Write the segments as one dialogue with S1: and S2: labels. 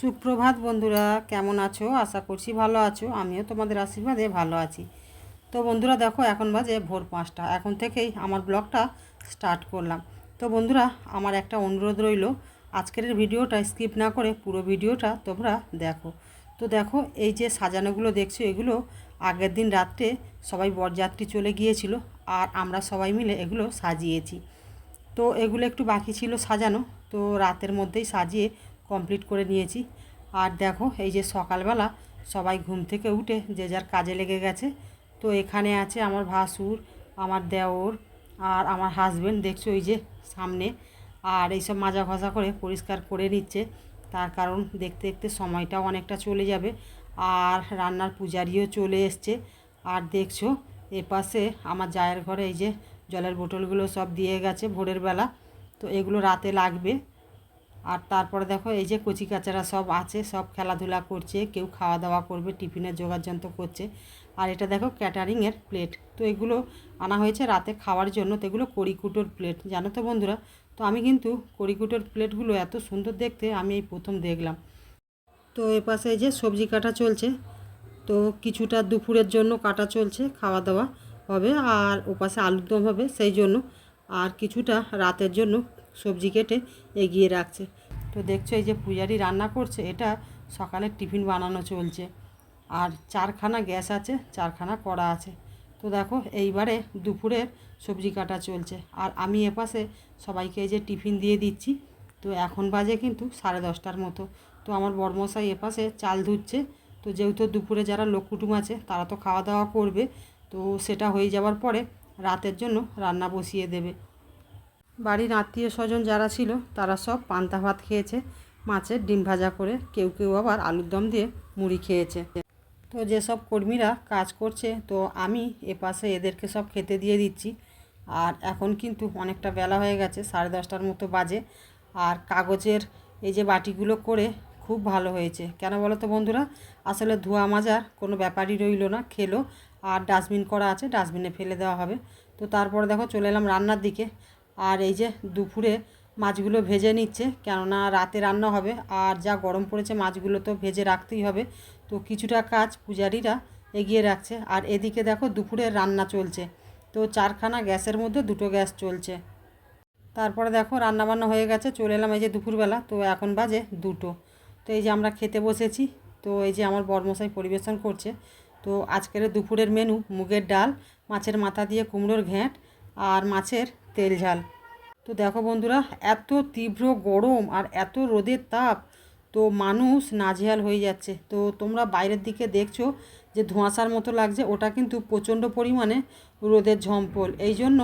S1: সুপ্রভাত বন্ধুরা, কেমন আছো? আশা করছি ভালো আছো। আমিও তোমাদের আশীর্বাদে ভালো আছি। তো বন্ধুরা, দেখো, এখন বাজে ভোর পাঁচটা। এখন থেকেই আমার ব্লগটা স্টার্ট করলাম। তো বন্ধুরা, আমার একটা অনুরোধ রইল, আজকের ভিডিওটা স্কিপ না করে পুরো ভিডিওটা তোমরা দেখো। তো দেখো, এই যে সাজানোগুলো দেখছ, এগুলো আগের দিন রাত্রে সবাই বরযাত্রী চলে গিয়েছিল আর আমরা সবাই মিলে এগুলো সাজিয়েছি। তো এগুলো একটু বাকি ছিল সাজানো। তো রাতের মধ্যেই সাজিয়ে কমপ্লিট করে নিয়েছি। আর দেখো, এই যে সকালবেলা সবাই ঘুম থেকে উঠে যে যার কাজে লেগে গেছে। তো এখানে আছে আমার ভাসুর, আমার দেওর আর আমার হাজবেন্ড দেখছ ওই যে সামনে। আর এইসব মাজা ঘষা করে পরিষ্কার করে নিচ্ছে। তার কারণ দেখতে দেখতে সময়টাও অনেকটা চলে যাবে। আর রান্নার পূজারিও চলে এসছে। আর দেখছ, এপাশে আমার জায়ের ঘরে এই যে জলের বোতলগুলো সব দিয়ে গেছে ভোরের বেলা। তো এগুলো রাতে লাগবে। আর তারপরে দেখো, এই যে কচি কাচারা সব আছে, সব খেলাধুলা করছে, কেউ খাওয়া দাওয়া করবে, টিফিনের যন্ত্র করছে। আর এটা দেখো ক্যাটারিংয়ের প্লেট তো এগুলো আনা হয়েছে রাতে খাওয়ার জন্য, তো এগুলো কড়িকুটোর প্লেট জানো তো বন্ধুরা? তো আমি কিন্তু কড়িকুটোর প্লেটগুলো এত সুন্দর দেখতে, আমি এই প্রথম দেখলাম। তো এ পাশে যে সবজি কাটা চলছে। তো কিছুটা দুপুরের জন্য কাটা চলছে, খাওয়া দাওয়া হবে, আর ওপাশে আলুর দম হবে, সেই জন্য। আর কিছুটা রাতের জন্য সবজি কেটে এগিয়ে রাখছে। তো দেখছ এই যে পূজারি রান্না করছে, এটা সকালের টিফিন বানানো চলছে। আর চারখানা গ্যাস আছে, চারখানা কড়া আছে। তো দেখো, এইবারে দুপুরের সবজি কাটা চলছে। আর আমি এপাশে সবাইকে এই যে টিফিন দিয়ে দিচ্ছি। তো এখন বাজে কিন্তু সাড়ে দশটার মতো। তো আমার বড়মশাই এপাশে চাল ধুচ্ছে। তো যেহেতু দুপুরে যারা লোক কুটুম আছে, তারা তো খাওয়া দাওয়া করবে। তো সেটা হয়ে যাওয়ার পরে রাতের জন্য রান্না বসিয়ে দেবে। বাড়ির আত্মীয় স্বজন যারা ছিল, তারা সব পান্তা ভাত খেয়েছে, মাছের ডিম ভাজা করে। কেউ কেউ আবার আলুর দম দিয়ে মুড়ি খেয়েছে। তো যেসব কর্মীরা কাজ করছে, তো আমি এপাশে এদেরকে সব খেতে দিয়ে দিচ্ছি। আর এখন কিন্তু অনেকটা বেলা হয়ে গেছে, সাড়ে দশটার মতো বাজে। আর কাগজের এই যে বাটিগুলো করে খুব ভালো হয়েছে। কেন বলো তো বন্ধুরা? আসলে ধোয়া মাজার কোনো ব্যাপারই রইল না, খেলো। আর ডাস্টবিন করা আছে, ডাস্টবিনে ফেলে দেওয়া হবে। তো তারপরে দেখো চলে এলাম রান্নার দিকে। আর এই যে দুপুরে মাছগুলো ভেজে নিচ্ছে, কেননা রাতে রান্না হবে। আর যা গরম পড়েছে মাছগুলো তো ভেজে রাখতেই হবে। তো কিছুটা কাজ পূজারীরা এগিয়ে রাখছে। আর এদিকে দেখো দুপুরে রান্না চলছে। তো চারখানা গ্যাসের মধ্যে দুটো গ্যাস চলছে। তারপরে দেখো রান্নাবান্না হয়ে গেছে, চলে এলাম এই যে দুপুরবেলা। তো এখন বাজে দুটো। তো এই যে আমরা খেতে বসেছি। তো এই যে আমার বর্মশাই পরিবেশন করছে। তো আজকের দুপুরের মেনু মুগের ডাল, মাছের মাথা দিয়ে কুমড়োর ঘ্যাঁট, আর মাছের তেল ঝাল। তো দেখো বন্ধুরা, এত তীব্র গরম আর এত রোদের তাপ, তো মানুষ নাজেহাল হয়ে যাচ্ছে। তো তোমরা বাইরের দিকে দেখছ যে ধোঁয়াশার মতো লাগছে, ওটা কিন্তু প্রচণ্ড পরিমাণে রোদের ঝম্পল। এই জন্য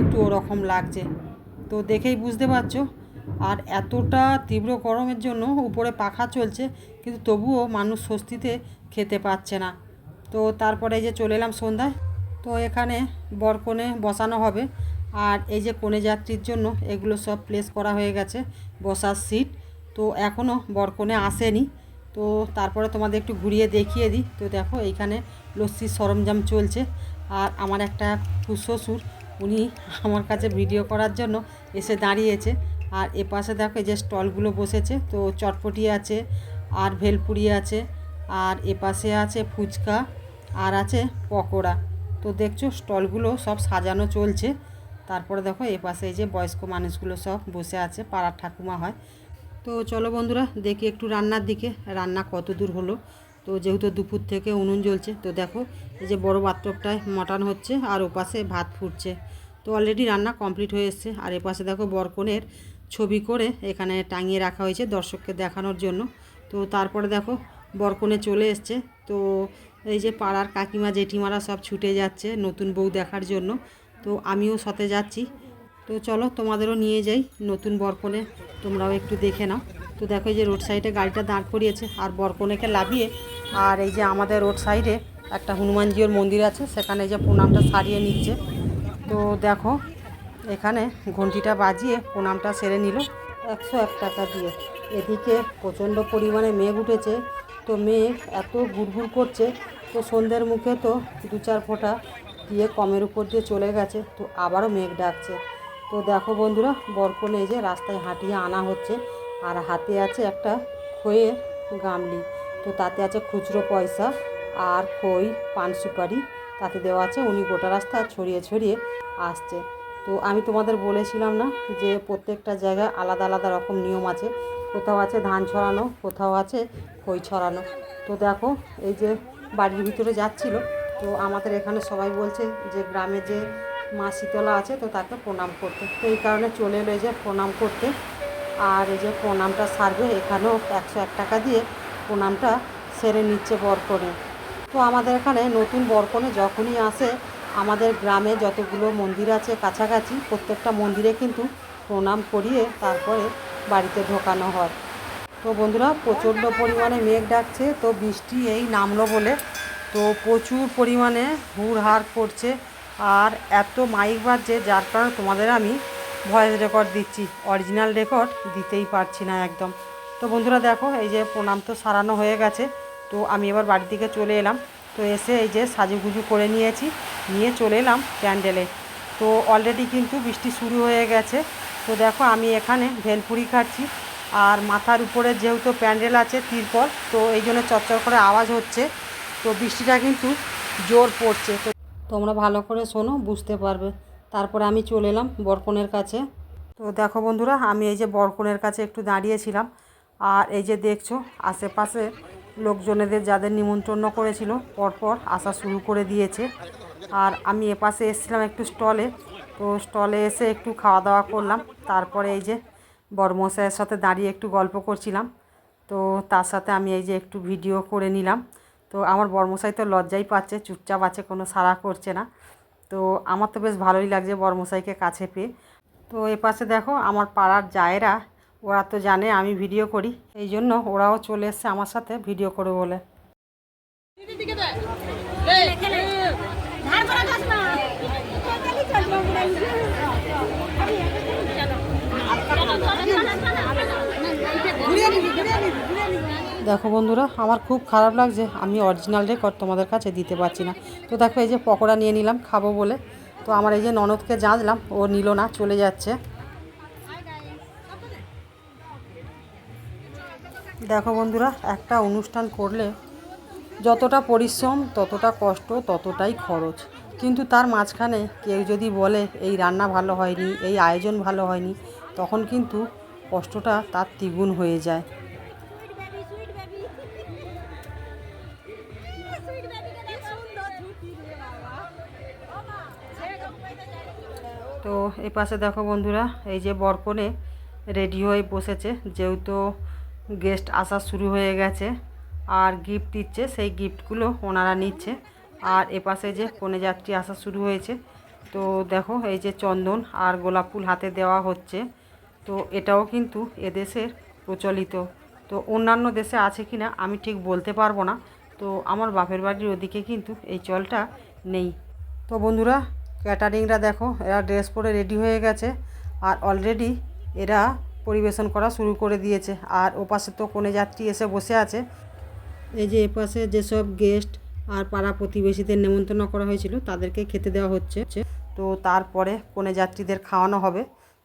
S1: একটু ওরকম লাগছে। তো দেখেই বুঝতে পারছ। আর এতটা তীব্র গরমের জন্য উপরে পাখা চলছে, কিন্তু তবুও মানুষ স্বস্তিতে খেতে পাচ্ছে না। তো তারপরে এই যে চলে এলাম সন্ধ্যায়, তো এখানে বরকনে বসানো হবে। আর এই যে কনে যাত্রীর জন্য এগুলো সব প্লেস করা হয়ে গেছে, বসার সিট তো এখনও বরকনে আসেনি। তো তারপরে তোমাদের একটু ঘুরিয়ে দেখিয়ে দিই। তো দেখো এইখানে লস্যির সরঞ্জাম চলছে। আর আমার একটা শ্বশুর উনি আমার কাছে ভিডিও করার জন্য এসে দাঁড়িয়েছে। আর এ পাশে দেখো এই যে স্টলগুলো বসেছে। তো চটপটি আছে, আর ভেলপুরি আছে, আর এ পাশে আছে ফুচকা, আর আছে পকোড়া। তো দেখছ স্টলগুলো সব সাজানো চলছে। তারপরে দেখো এ পাশে এই যে বয়স্ক মানুষগুলো সব বসে আছে, পাড়ার ঠাকুমা হয়। তো চলো বন্ধুরা, দেখি একটু রান্নার দিকে, রান্না কত দূর হলো। তো যেহেতু দুপুর থেকে উনুন জ্বলছে, তো দেখো এই যে বড় বাথটবটায় মটন হচ্ছে আর ওপাশে ভাত ফুটছে। তো অলরেডি রান্না কমপ্লিট হয়ে এসছে। আর এপাশে দেখো বরকনের ছবি করে এখানে টাঙিয়ে রাখা হয়েছে দর্শককে দেখানোর জন্য। তো তারপরে দেখো বরকনে চলে এসছে। তো এই যে পাড়ার কাকিমা, জেঠিমারা সব ছুটে যাচ্ছে নতুন বউ দেখার জন্য। তো আমিও সাথে যাচ্ছি। তো চলো তোমাদেরও নিয়ে যাই নতুন বরকনে, তোমরাও একটু দেখে নাও। তো দেখো এই যে রোড সাইডে গাড়িটা দাঁড় করিয়েছে, আর বরকনেকে লাভিয়ে, আর এই যে আমাদের রোড সাইডে একটা হনুমানজিওর মন্দির আছে, সেখানে যে প্রণামটা সারিয়ে নিচ্ছে। তো দেখো, এখানে ঘন্টিটা বাজিয়ে প্রণামটা সেরে নিল একশো এক টাকা দিয়ে। এদিকে প্রচণ্ড পরিমাণে মেঘ উঠেছে, তো মেঘ এত ঘুরঘুর করছে, তো সন্ধ্যের মুখে তো দু চার ফোঁটা দিয়ে কমের উপর দিয়ে চলে গেছে, তো আবারও মেঘ ডাকছে। তো দেখো বন্ধুরা, বরকনে এই যে রাস্তায় হাঁটিয়ে আনা হচ্ছে, আর হাতে আছে একটা খয়ে গামলি। তো তাতে আছে খুচরো পয়সা আর খই, পান সুপারি, তাতে দেওয়া আছে। উনি গোটা রাস্তা ছড়িয়ে ছড়িয়ে আসছে। তো আমি তোমাদের বলেছিলাম না যে প্রত্যেকটা জায়গায় আলাদা আলাদা রকম নিয়ম আছে। কোথাও আছে ধান ছড়ানো, কোথাও আছে খই ছড়ানো। তো দেখো, এই যে বাড়ির ভিতরে যাচ্ছিল তো আমাদের এখানে সবাই বলছে যে গ্রামে যে মা শীতলা আছে তো তাকে প্রণাম করতে। তো এই কারণে চলে এলো যে প্রণাম করতে। আর এই যে প্রণামটা সারবে, এখানেও একশো এক টাকা দিয়ে প্রণামটা সেরে নিচ্ছে বরকনে। তো আমাদের এখানে নতুন বরকনে যখনই আসে, আমাদের গ্রামে যতগুলো মন্দির আছে কাছাকাছি, প্রত্যেকটা মন্দিরে কিন্তু প্রণাম করিয়ে তারপরে বাড়িতে ঢোকানো হয়। তো বন্ধুরা, প্রচণ্ড পরিমাণে মেঘ ডাকছে, তো বৃষ্টি এই নামলো বলে তো প্রচুর পরিমাণে হুড়হাড় করছে আর এত মাইক বাজছে যার কারণে তোমাদের আমি ভয়েস রেকর্ড দিচ্ছি। অরিজিনাল রেকর্ড দিতেই পারছি না একদম। তো বন্ধুরা দেখো, এই যে প্রণাম তো সারানো হয়ে গেছে। তো আমি এবার বাড়ির দিকে চলে এলাম। তো এসে এই যে সাজুগুজু করে নিয়েছি, নিয়ে চলে এলাম প্যান্ডেলে তো অলরেডি কিন্তু বৃষ্টি শুরু হয়ে গেছে। তো দেখো, আমি এখানে ভেলপুরি খাচ্ছি। আর মাথার উপরে যেহেতু প্যান্ডেল আছে তিরপল, তো এই জন্য চচ্চর করে আওয়াজ হচ্ছে। তো বৃষ্টিটা কিন্তু জোর পড়ছে। তো তোমরা ভালো করে শোনো, বুঝতে পারবে। তারপরে আমি চলে এলাম বরকনের কাছে। তো দেখো বন্ধুরা, আমি এই যে বরকনের কাছে একটু দাঁড়িয়েছিলাম। আর এই যে দেখছ, আশেপাশে লোকজনেদের যাদের নিমন্ত্রণ করেছিল, পরপর আসা শুরু করে দিয়েছে। আর আমি এপাশে এসেছিলাম একটু স্টলে। তো স্টলে এসে একটু খাওয়া দাওয়া করলাম। তারপরে এই যে বড়মশাইয়ের সাথে দাঁড়িয়ে একটু গল্প করছিলাম। তো তার সাথে আমি এই যে একটু ভিডিও করে নিলাম। তো আমার বড়মশাই তো লজ্জাই পাচ্ছে, চুপচাপ আছে, কোনো সাড়া করছে না। তো আমার তো বেশ ভালোই লাগছে বড়মশাইকে কাছে পেয়ে। তো এ পাশে দেখো আমার পাড়ার জায়েরা, ওরা তো জানে আমি ভিডিও করি, এই জন্য ওরাও চলে এসছে আমার সাথে ভিডিও করে বলে। দেখো বন্ধুরা, আমার খুব খারাপ লাগছে, আমি অরিজিনাল রেকর্ড তোমাদের কাছে দিতে পারছি না। তো দেখো এই যে পকোড়া নিয়ে নিলাম খাব বলে। তো আমার এই যে ননদকে জাঁচলাম ও নিল না, চলে যাচ্ছে। দেখো বন্ধুরা, একটা অনুষ্ঠান করলে যতটা পরিশ্রম, ততটা কষ্ট, ততটাই খরচ। কিন্তু তার মাঝখানে কেউ যদি বলে, এই রান্না ভালো হয়নি, এই আয়োজন ভালো হয়নি, তখন কিন্তু কষ্টটা তার দ্বিগুণ হয়ে যায়। তো এই পাশে দেখো বন্ধুরা, এই যে বরকনে রেডি হয়ে বসেছে। যেহেতু গেস্ট আসা শুরু হয়ে গেছে, আর গিফট দিচ্ছে, সেই গিফটগুলো ওনারা নিচ্ছে। আর এপাশে যে কনে যাত্রী আসা শুরু হয়েছে, তো দেখো এই যে চন্দন আর গোলাপ ফুল হাতে দেওয়া হচ্ছে। তো এটাও কিন্তু এদেশের প্রচলিত। তো অন্যান্য দেশে আছে কি না আমি ঠিক বলতে পারব না। তো আমার বাপের বাড়ির ওদিকে কিন্তু এই চলটা নেই। তো বন্ধুরা ক্যাটারিংরা দেখো, এরা ড্রেস পরে রেডি হয়ে গেছে। আর অলরেডি এরা পরিবেশন করা শুরু করে দিয়েছে। আর ওপাশে তো কোনে যাত্রী এসে বসে আছে। এই যে এপাশে যেসব গেস্ট আর পাড়া প্রতিবেশীদের নেমন্তন্ন করা হয়েছিল, তাদেরকে খেতে দেওয়া হচ্ছে। তো তারপরে কোনে যাত্রীদের খাওয়ানো হবে।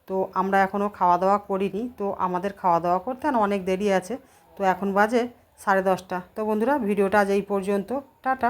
S1: তো আমরা এখনও খাওয়া দাওয়া করিনি। তো আমাদের খাওয়া দাওয়া করতে অনেক দেরি আছে। তো এখন বাজে সাড়ে দশটা। তো বন্ধুরা, ভিডিওটা আজ এই পর্যন্ত। টাটা।